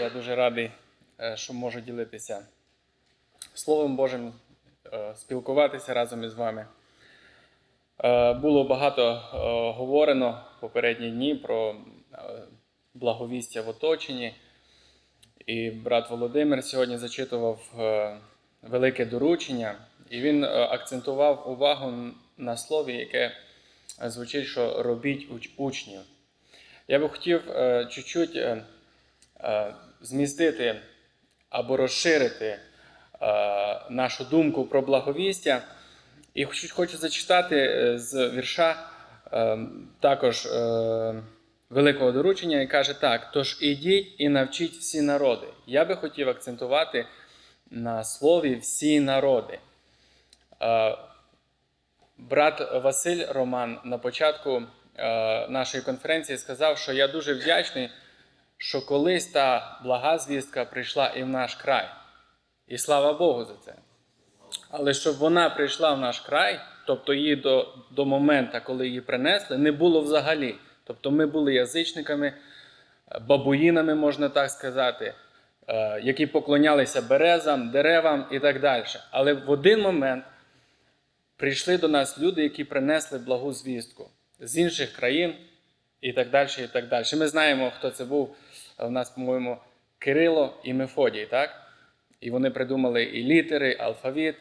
Я дуже радий, е, що можу ділитися Словом Божим, е, спілкуватися разом із вами. Е, Було багато говорено в попередні дні про благовістя в оточенні. І брат Володимир сьогодні зачитував велике доручення, і він акцентував увагу на слові, яке звучить, що робіть уч- учнів. Я би хотів чуть-чуть змістити або розширити е, нашу думку про благовістя. І хочу, зачитати е, з вірша е, також великого доручення, і каже так: тож ідіть і навчіть всі народи. Я би хотів акцентувати на слові всі народи. Брат Василь Роман на початку нашої конференції сказав, що я дуже вдячний, що колись та блага звістка прийшла і в наш край. І слава Богу за це. Але щоб вона прийшла в наш край, тобто її до, до моменту, коли її принесли, не було взагалі. Тобто ми були язичниками, бабуїнами, можна так сказати, е, які поклонялися березам, деревам і так далі. Але в один момент прийшли до нас люди, які принесли благу звістку з інших країн і так далі. і так далі. Ми знаємо, хто це був. У нас, по-моєму, Кирило і Мефодій, так? І вони придумали і літери, і алфавіт,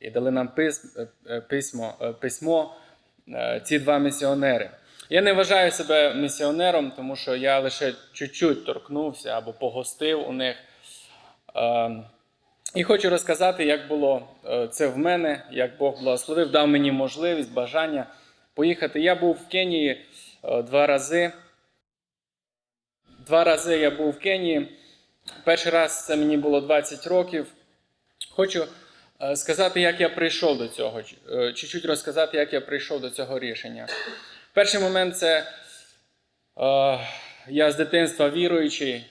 і дали нам е, е, письмо, е, письмо ці два місіонери. Я не вважаю себе місіонером, тому що я лише чуть-чуть торкнувся або погостив у них. Е, І хочу розказати, як було це в мене, як Бог благословив, дав мені можливість, бажання поїхати. Я був в Кенії два рази. Два рази я був в Кенії. Перший раз це мені було 20 років. Хочу е, сказати, як я прийшов до цього, е, чуть-чуть розказати, як я прийшов до цього рішення. Перший момент це е, я з дитинства віруючий,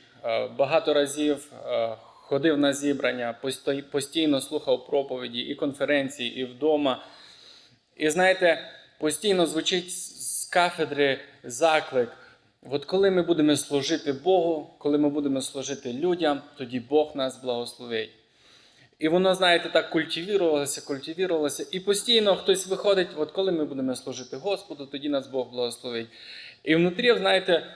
багато разів ходив на зібрання, постійно слухав проповіді і конференції, і вдома. І знаєте, постійно звучить з кафедри заклик. От коли ми будемо служити Богу, коли ми будемо служити людям, тоді Бог нас благословить. І воно, знаєте, так культивірувалося, культивірувалося. І постійно хтось виходить, от коли ми будемо служити Господу, тоді нас Бог благословить. І внутрі, знаєте,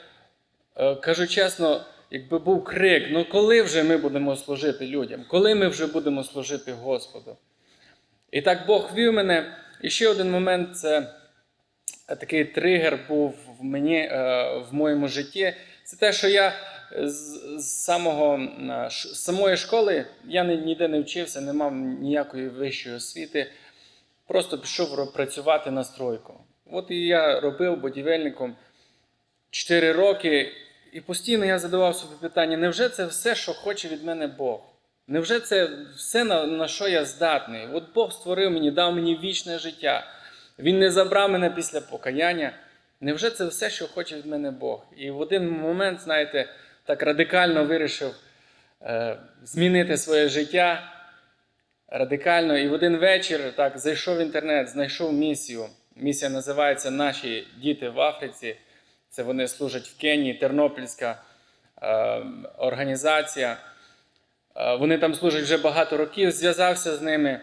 е, кажу чесно, якби був крик: ну коли вже ми будемо служити людям? Коли ми вже будемо служити Господу? І так Бог вів мене. І ще один момент це такий тригер був в мені е, в моєму житті. Це те, що я з, самого е, з самої школи я ніде не вчився, не мав ніякої вищої освіти. Просто пішов працювати на стройку. От і я робив будівельником 4 роки, і постійно я задавав собі питання: невже це все, що хоче від мене Бог? Невже це все, на, на що я здатний? От Бог створив мені, дав мені вічне життя. Він не забрав мене після покаяння. Невже це все, що хоче від мене Бог? І в один момент, знаєте, так радикально вирішив е, змінити своє життя. Радикально. І в один вечір так зайшов в інтернет, знайшов місію. Місія називається Наші діти в Африці. Це вони служать в Кенії, Тернопільська е, організація. Е, Вони там служать вже багато років. Зв'язався з ними,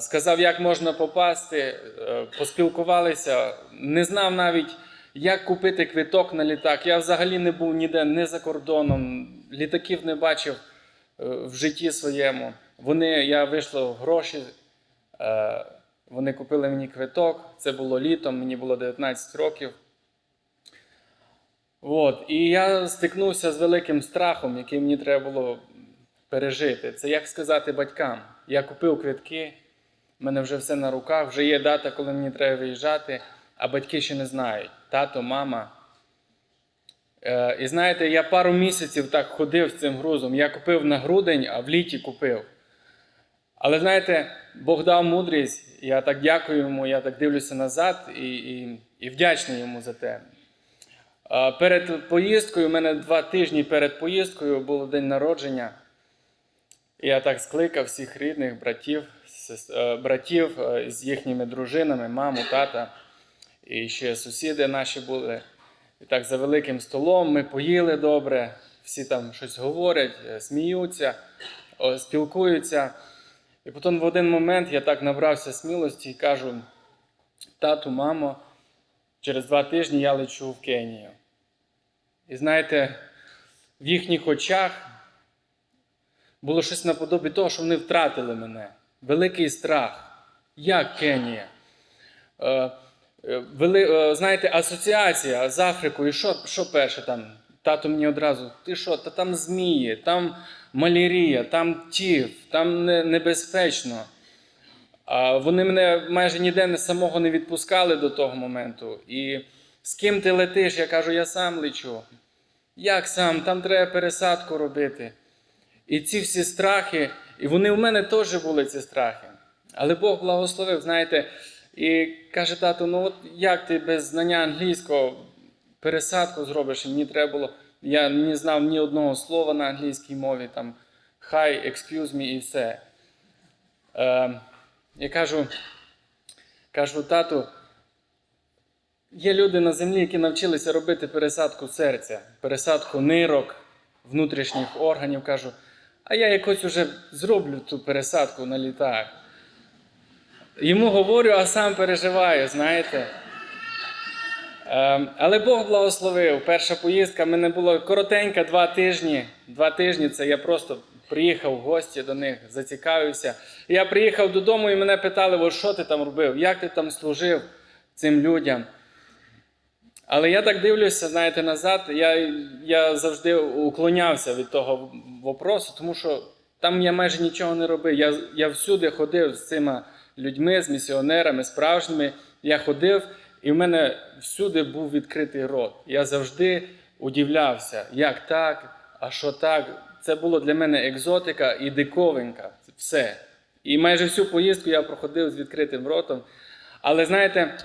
сказав, як можна попасти, е, поспілкувалися. Не знав навіть, як купити квиток на літак. Я взагалі не був ніде, не за кордоном, літаків не бачив е, в житті своєму. Вони, я вийшло гроші, е, вони купили мені квиток. Це було літом, мені було 19 років. От. І я стикнувся з великим страхом, який мені треба було пережити. Це як сказати батькам. Я купив квитки, в мене вже все на руках, вже є дата, коли мені треба виїжджати, а батьки ще не знають. Тато, мама. Е, і знаєте, я пару місяців так ходив з цим грузом. Я купив на грудень, а в літі купив. Але знаєте, Бог дав мудрість, я так дякую йому, я так дивлюся назад і, і, і вдячний йому за те. Перед поїздкою, у мене два тижні перед поїздкою було день народження. Я так скликав всіх рідних, братів, е, братів е, з їхніми дружинами, маму, тата. І ще сусіди наші були. І так за великим столом ми поїли добре, всі там щось говорять, е, сміються, спілкуються. І потім в один момент я так набрався смілості і кажу: тату, мамо, через два тижні я лечу в Кенію. І знаєте, в їхніх очах було щось наподобі того, що вони втратили мене. Великий страх. Як Кенія? Е, е, вели, е, знаєте, асоціація з Африкою. Що, що перше там? Тато мені одразу, ти що, та там змії, там малярія, там тіф, там небезпечно. А вони мене майже ніде не самого не відпускали до того моменту. І з ким ти летиш? Я кажу, я сам лечу. Як сам? Там треба пересадку робити. І ці всі страхи, і вони в мене теж були ці страхи. Але Бог благословив, знаєте, і каже, тато, ну от як ти без знання англійського пересадку зробиш? І мені треба було. Я не знав ні одного слова на англійській мові, там hi, excuse me і все. Е, я кажу, кажу, тату, є люди на землі, які навчилися робити пересадку серця, пересадку нирок, внутрішніх органів. Кажу, а я якось уже зроблю ту пересадку на літак. Йому говорю, а сам переживаю, знаєте. Ем, Але Бог благословив. Перша поїздка в мене було коротенька, два тижні. Два тижні це я просто приїхав в гості до них, зацікавився. Я приїхав додому і мене питали, що ти там робив, як ти там служив цим людям. Але я так дивлюся, знаєте, назад, я, я завжди уклонявся від того вопросу, тому що там я майже нічого не робив. Я, я всюди ходив з цими людьми, з місіонерами, справжніми. Я ходив, і в мене всюди був відкритий рот. Я завжди удивлявся, як так, а що так. Це було для мене екзотика і диковинка. Все. І майже всю поїздку я проходив з відкритим ротом. Але знаєте,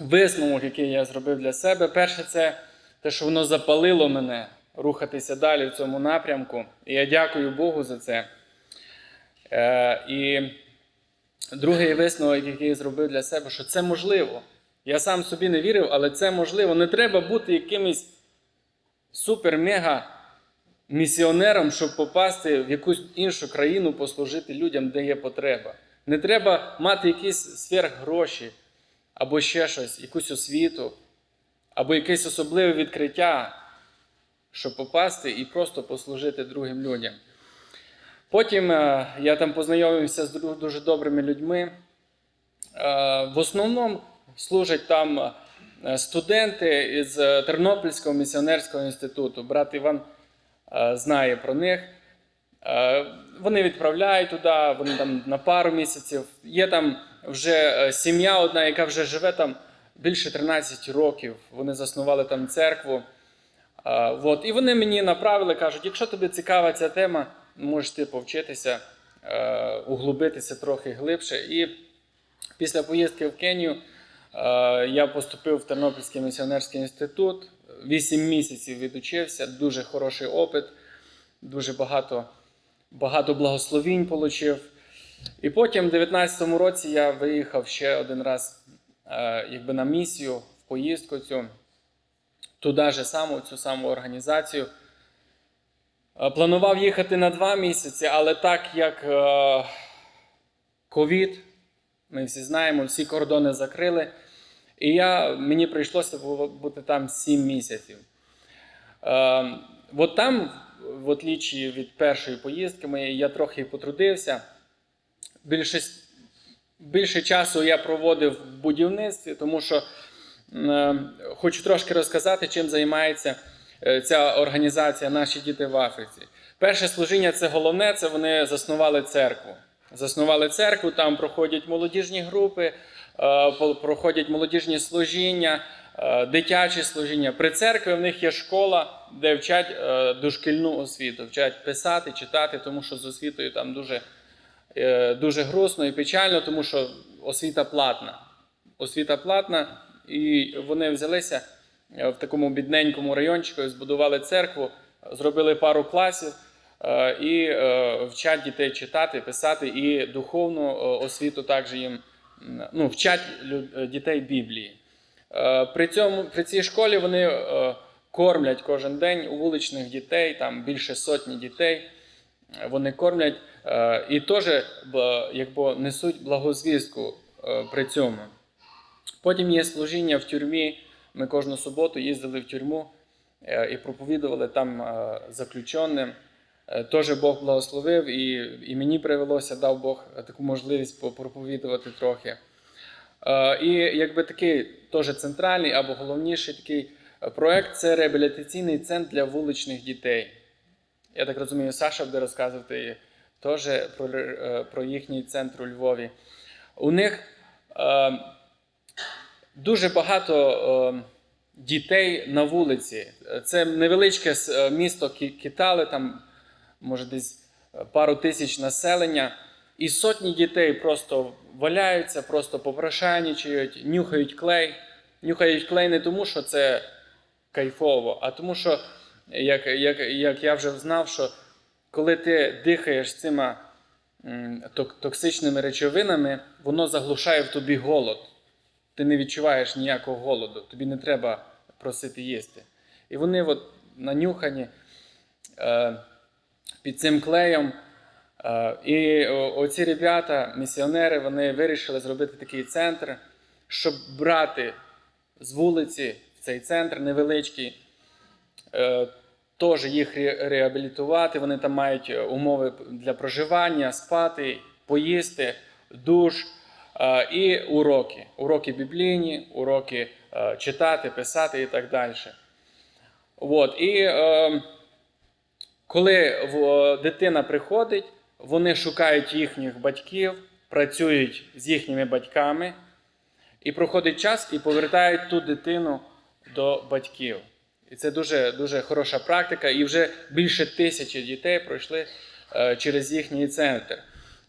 висновок, який я зробив для себе, перше, це те, що воно запалило мене рухатися далі в цьому напрямку. І я дякую Богу за це. Е, і другий висновок, який я зробив для себе, що це можливо. Я сам собі не вірив, але це можливо. Не треба бути якимось супер-мега місіонером, щоб попасти в якусь іншу країну, послужити людям, де є потреба. Не треба мати якісь сверхгроші, або ще щось, якусь освіту, або якесь особливе відкриття, щоб попасти і просто послужити другим людям. Потім е, я там познайомився з дуже добрими людьми. Е, В основному служать там е, студенти із Тернопільського місіонерського інституту. Брат Іван знає про них. Вони відправляють туди, вони там на пару місяців. Є там вже е, сім'я одна, яка вже живе там більше 13 років. Вони заснували там церкву. От. І вони мені направили, кажуть, якщо тобі цікава ця тема, можеш ти повчитися, е, углубитися трохи глибше. І після поїздки в Кенію е, я поступив в Тернопільський місіонерський інститут. Вісім місяців відучився, дуже хороший опит, дуже багато, багато благословінь отримав. І потім, в 19-му році, я виїхав ще один раз е, якби на місію в поїздку цю туди же саму, цю саму організацію. Е, Планував їхати на два місяці, але так як е, ковід, ми всі знаємо, всі кордони закрили. І я, мені прийшлося бути там 7 місяців. Е, от там, в отлічі від першої поїздки моєї, я трохи потрудився. Більше, більше часу я проводив в будівництві, тому що Е, Хочу трошки розказати, чим займається е, ця організація Наші діти в Африці. Перше служіння це головне, це вони заснували церкву. Заснували церкву, там проходять молодіжні групи, е, проходять молодіжні служіння, е, дитячі служіння. При церкві в них є школа, де вчать е, дошкільну освіту, вчать писати, читати, тому що з освітою там дуже, дуже грустно і печально, тому що освіта платна освіта платна, і вони взялися е, в такому бідненькому райончику, збудували церкву, зробили пару класів е, і е, вчать дітей читати, писати, і духовну е, освіту також їм ну, вчать е, дітей Біблії. Е, При, цьому, при цій школі вони е, кормлять кожен день вуличних дітей, там більше сотні дітей. Вони кормлять е, і теж якби, несуть благозвістку е, при цьому. Потім є служіння в тюрмі. Ми кожну суботу їздили в тюрму е, і проповідували там заключеним. Теж Бог благословив, і, і мені привелося, дав Бог таку можливість попроповідувати трохи. І якби такий теж центральний або головніший такий проект це реабілітаційний центр для вуличних дітей. Я так розумію, Саша буде розказувати теж про, е, про їхній центр у Львові. У них е, дуже багато е, дітей на вулиці. Це невеличке е, місто Кі- Кітали, там може десь е, пару тисяч населення. І сотні дітей просто валяються, просто попрошайничають, нюхають клей. Нюхають клей не тому, що це кайфово, а тому, що, як, як, як я вже знав, що коли ти дихаєш цими токсичними речовинами, воно заглушає в тобі голод. Ти не відчуваєш ніякого голоду, тобі не треба просити їсти. І вони от нанюхані е, під цим клеєм. Е, і оці ребята, місіонери, вони вирішили зробити такий центр, щоб брати з вулиці в цей центр невеличкий, теж їх реабілітувати. Вони там мають е, умови для проживання, спати, поїсти, душ е, і уроки. Уроки біблійні, уроки е, читати, писати і так далі. От. І е, коли дитина приходить, вони шукають їхніх батьків, працюють з їхніми батьками, і проходить час і повертають ту дитину до батьків. І це дуже, дуже хороша практика. І вже більше тисячі дітей пройшли е, через їхній центр.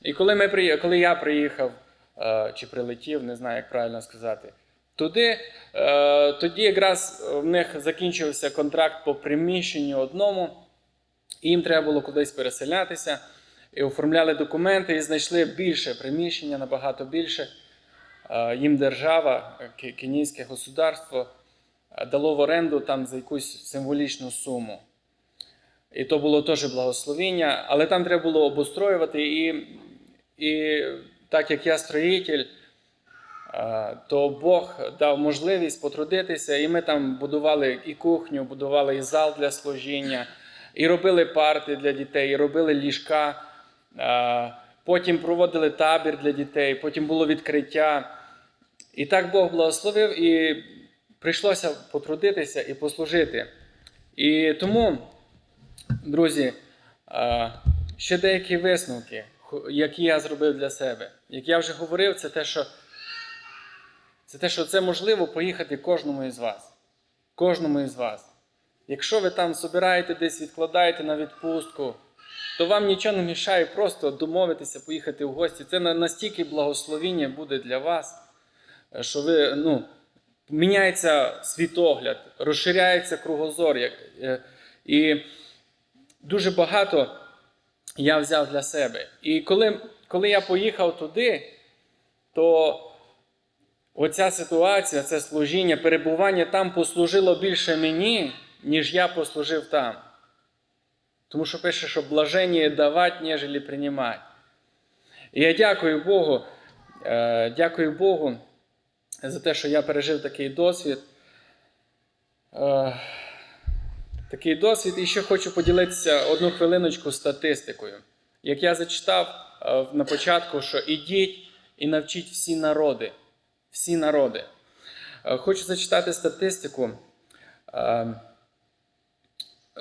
І коли, ми, коли я приїхав е, чи прилетів, не знаю, як правильно сказати, туди, е, тоді якраз в них закінчився контракт по приміщенню одному. І їм треба було кудись переселятися, і оформляли документи, і знайшли більше приміщення, набагато більше. Їм держава, кенійське государство дало в оренду там за якусь символічну суму. І то було теж благословіння, але там треба було обустроювати. І, і так як я строїтель, е, то Бог дав можливість потрудитися, і ми там будували і кухню, будували і зал для служіння, і робили парти для дітей, і робили ліжка. Е, Потім проводили табір для дітей, потім було відкриття. І так Бог благословив, і прийшлося потрудитися і послужити. І тому, друзі, ще деякі висновки, які я зробив для себе. Як я вже говорив, це те, що це те, що це можливо поїхати кожному із вас. Кожному із вас. Якщо ви там собираєте десь, відкладаєте на відпустку, то вам нічого не мішає просто домовитися, поїхати в гості. Це настільки благословіння буде для вас, що ви ну, міняється світогляд, розширяється кругозор. е, І дуже багато я взяв для себе. І коли, коли я поїхав туди, то оця ситуація, це служіння, перебування там послужило більше мені, ніж я послужив там. Тому що пише, що блаження давати, нежели приймати. І я дякую Богу, е, дякую Богу за те, що я пережив такий досвід. Е, Такий досвід, і ще хочу поділитися одну хвилиночку статистикою. Як я зачитав е, на початку, що ідіть і навчіть всі народи. Всі народи. Е, Хочу зачитати статистику. Е,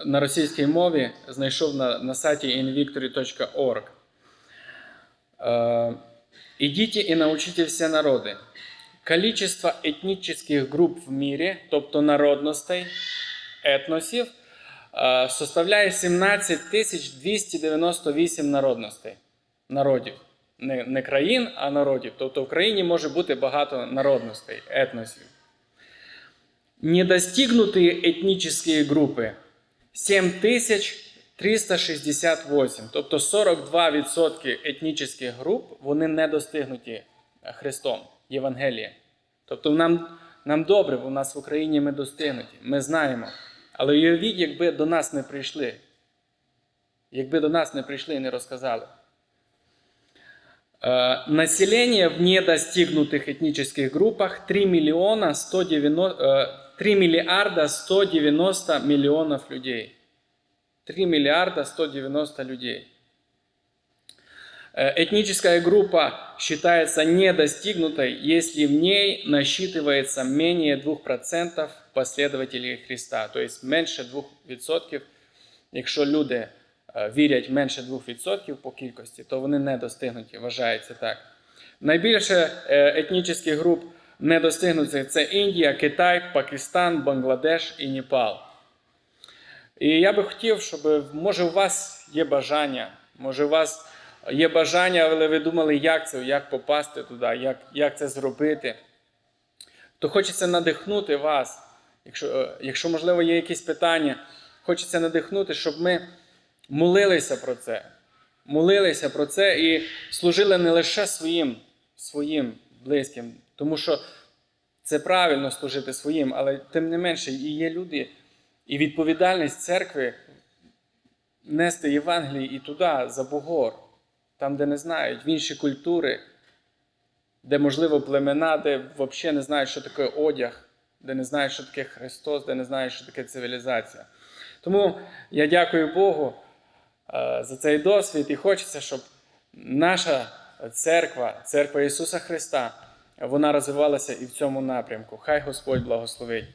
на російській мові знайшов на, на сайті invictory.org. Э, Идите и научите все народы. Количество этнических групп в мире, тобто народностей, етносів, е, составляє 17 тисяч 298 народностей. Народів. Не, не країн, а народів. Тобто в країні може бути багато народностей, етносів. Недостигнутые этнические группы 7368. Тобто 42% етнічних груп вони не достигнуті Христом, Євангелієм. Тобто нам, нам добре, бо в нас в Україні ми достигнуті. Ми знаємо. Але уявіть, якби до нас не прийшли. Якби до нас не прийшли і не розказали. Э, Население в недостигнутых этнических группах 3, миллиона 190, э, 3 миллиарда 190 миллионов людей. 3 миллиарда 190 людей. Э, Этническая группа считается недостигнутой, если в ней насчитывается менее 2% последователей Христа. То есть менше 2%, якщо люди е, вірять менше 2% по кількості, то вони не достигнуті, вважається так. Найбільше е, етнічних груп недостигнутих це Індія, Китай, Пакистан, Бангладеш і Непал. І я би хотів, щоб може у вас є бажання, може у вас є бажання, але ви думали, як це, як попасти туди, як, як це зробити. То хочеться надихнути вас, якщо, е, якщо можливо є якісь питання, хочеться надихнути, щоб ми молилися про це. Молилися про це і служили не лише своїм, своїм близьким, тому що це правильно служити своїм, але тим не менше і є люди, і відповідальність церкви нести Євангелії і туди, за Бугор, там, де не знають, в інші культури, де, можливо, племена, де взагалі не знають, що таке одяг, де не знають, що таке Христос, де не знають, що таке цивілізація. Тому я дякую Богу е, за цей досвід і хочеться, щоб наша церква, церква Ісуса Христа, вона розвивалася і в цьому напрямку. Хай Господь благословить.